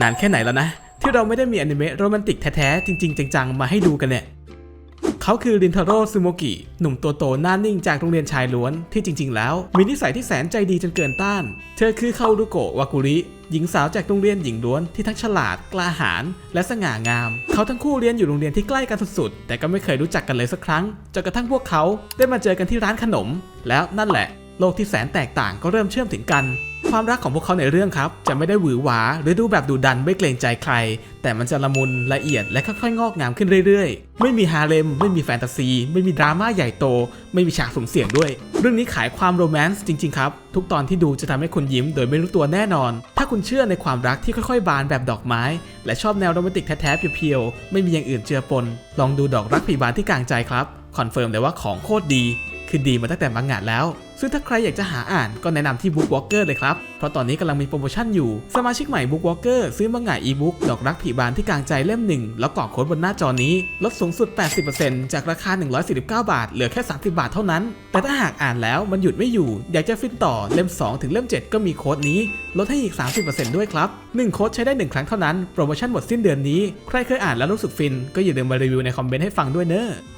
นานแค่ไหนแล้วนะ ที่เราไม่ได้มีอนิเมะโรแมนติกแท้ๆ จริง ๆ จังๆ มาให้ดูกันเนี่ย เขาคือรินทาโร่ซูโมกิ หนุ่มตัวโตหน้านิ่งจากโรงเรียนชายล้วนที่จริง ๆ แล้ว มีนิสัยที่แสนใจดีจนเกินต้าน เธอคือคารุโกะวากุริ หญิงสาวจากโรงเรียนหญิงล้วนที่ทั้งฉลาด กล้าหาญและสง่างาม เขาทั้งคู่เรียนอยู่โรงเรียนที่ใกล้กันสุดๆ แต่ก็ไม่เคยรู้จักกันเลยสักครั้งจนกระทั่งพวกเขาได้มาเจอกันที่ร้านขนม แล้วนั่นแหละ โลกที่แสนแตกต่างก็เริ่มเชื่อมถึงกัน ความรักของพวกเขาในเรื่องครับ จะไม่ได้หวือหวา หรือดูแบบดุดันไม่เกรงใจใคร แต่มันจะละมุนละเอียดและค่อยๆงอกงามขึ้นเรื่อยๆ ไม่มีฮาเลมไม่มีแฟนตาซี ไม่มีดราม่าใหญ่โต ไม่มีฉากสมเสี่ยงด้วย เรื่องนี้ขายความโรแมนต์จริงๆครับ ทุกตอนที่ดูจะทำให้คุณยิ้มโดยไม่รู้ตัวแน่นอน ถ้าคุณเชื่อในความรักที่ค่อยๆ บานแบบดอกไม้ และชอบแนวโรแมนติกแท้ๆเพียวๆไม่มีอย่างอื่นเจือปน ลองดูดอกรักผีบานที่กลางใจครับคอนเฟิร์มเลยว่าของโคตรดี คือดีมาตั้งแต่บางงานแล้ว ซึ่งถ้าใครอยากจะหาอ่านก็แนะนำที่ Book Walker เลยครับ เพราะตอนนี้กำลังมีโปรโมชั่นอยู่ สมาชิกใหม่ Book Walker ซื้อมังงะอีบุ๊กดอกรักผีบานที่กลางใจเล่มหนึ่งแล้วกรอกโค้ดบนหน้าจอนี้ ลดสูงสุด 80%จากราคา 149 บาท เหลือแค่ 30 บาทเท่านั้น แต่ถ้าหากอ่านแล้วมันหยุดไม่อยู่ อยากจะฟินต่อเล่ม 2 ถึงเล่ม 7 ก็มีโค้ดนี้ ลดให้อีก 30%ด้วยครับ1โค้ดใช้ได้ 1 ครั้งเท่านั้นโปรโมชั่นหมดสิ้นเดือนนี้ใครเคยอ่านแล้วรู้สึกฟินก็อย่าลืมมารีวิวในคอมเมนต์ให้ฟังด้วยเนอะ